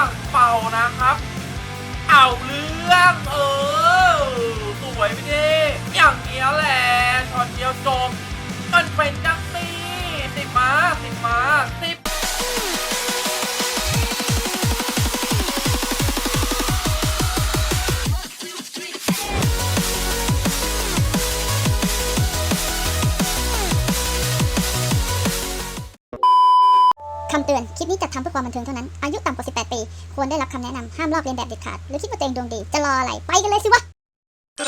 ่างเป่านะครับ เอาเรื่องเออำเตือน คลิปนี้จัดทำเพื่อความบันเทิงเท่านั้น อายุต่ำกว่า 18 ปี ควรได้รับคำแนะนำ ห้ามลอกเลียนแบบเด็ดขาด หรือคิดว่าตัวเองดวงดี จะรออะไร ไปกันเลยสิวะค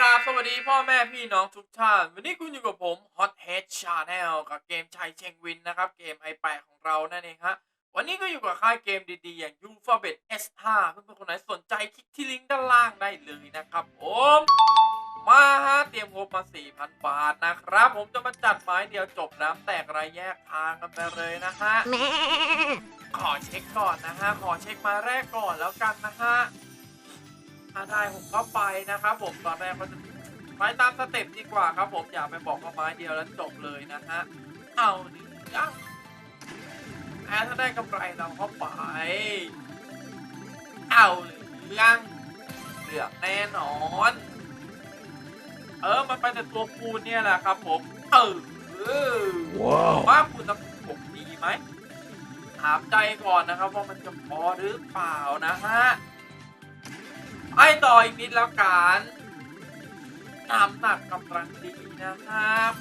รับสวัสดีพ่อแม่พี่น้องทุกท่าน วันนี้คุณอยู่กับผม Hot Head Channel กับเกมชัยเชงวินนะครับ เกมไอแปของเรานั่นเองฮะ วันนี้ก็อยู่กับค่ายเกมดีๆ อย่าง u f a b e t S5 เพื่อนๆคนไหนสนใจคลิกที่ลิงก์ด้านล่างได้เลยนะครับผม มาฮะเตรียมงบมา 4,000 บาทนะครับ ผมจะมาจัดไม้เดียวจบน้ำแตกรายแยกทางกันไปเลยนะฮะขอเช็คก่อนนะฮะ ขอเช็คมาแรกก่อนแล้วกันนะฮะถ้าได้ผมก็ไปนะครับผมตอนแรกก็จะไปตามสเต็ปดีกว่าครับ ผมอย่าไปบอกว่าไม้เดียวแล้วจบเลยนะฮะเอาดิยังแอนถ้าได้กำไรเราก็ไป เอาหรือยังเหลือกแน่นอน เออ มันไปแต่ตัวคูณเนี่ยแหละครับผมเออว้าวว่าคุณจะผมดีไหมถามใจก่อนนะครับว่ามันจะพอหรือเปล่านะฮะไอ้ต่ออีกนิดแล้วกันน้ำหนักกำลังดีนะครับ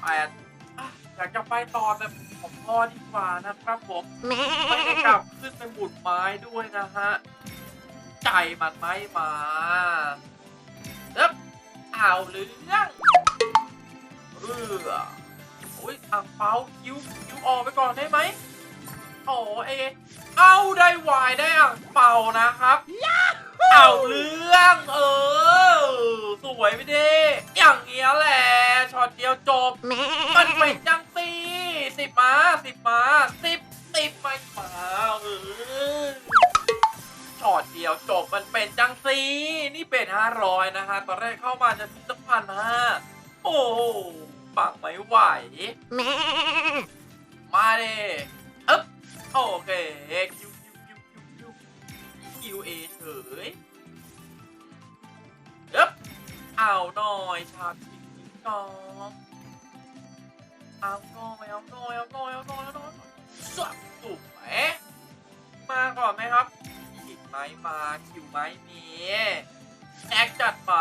แปดอะอยากจะไปต่อแต่ผมพอดีกว่านะครับผมไม่ได้กลับขึ้นไปหมุนไม้ด้วยนะฮะ ใจมันไม่มาเอ๊บ เอาเรื่องเรือโอ้ยอ่างเปาคิวคิวออกไปก่อนได้ไหมโอ้เอ เอาได้วายได้อ่างเป่านะครับ เอาเรื่องเออ สวยไปดิอย่างเงี้ยแหละช็อตเดียวจบ มันเป็นจังสีสิบมาสิบมาสิบสิบไม่มาเออ อตเดียวจบมันเป็นจังสีนี่เป็นห้าร้อยนะฮะ ตอนแรกเข้ามาจะสักพันห้าโอ้ปังไม่ไหว มาเด้อึ๊บโอเคคิวคิวคิวคิวคิวคิวเอเฉยอึ๊บเอาหน่อยชาพิงก่อนเอาหน่อยเอาหน่อยเอาหน่อยเอาหน่อย มมาคิวไหมมีแอคจัดไป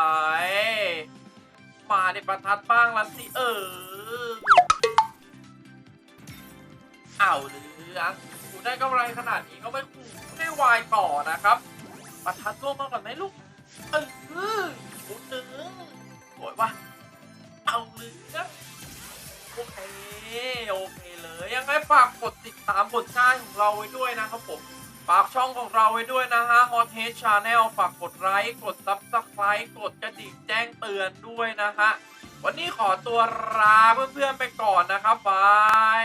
มาในประทัดบ้างละสิเออเอาเรื่องกูได้กำไรขนาดนี้ก็ไม่คุ้มไม่วายต่อนะครับ ประทัดร่วมาก่อนไหมลูกเออคุณหนึ่งสวยว่ะเอาเรื่องโอเคโอเคเลยยังไงฝากกดติดตามผลงานของเราไว้ด้วยนะครับผม ฝากช่องของเราไว้ด้วยนะฮะ Hot h e a d Channel ฝากกดไลค์ กด Subscribe กดกระดิ่งแจ้งเตือนด้วยนะฮะ วันนี้ขอตัวลาเพื่อนๆไปก่อนนะครับบาย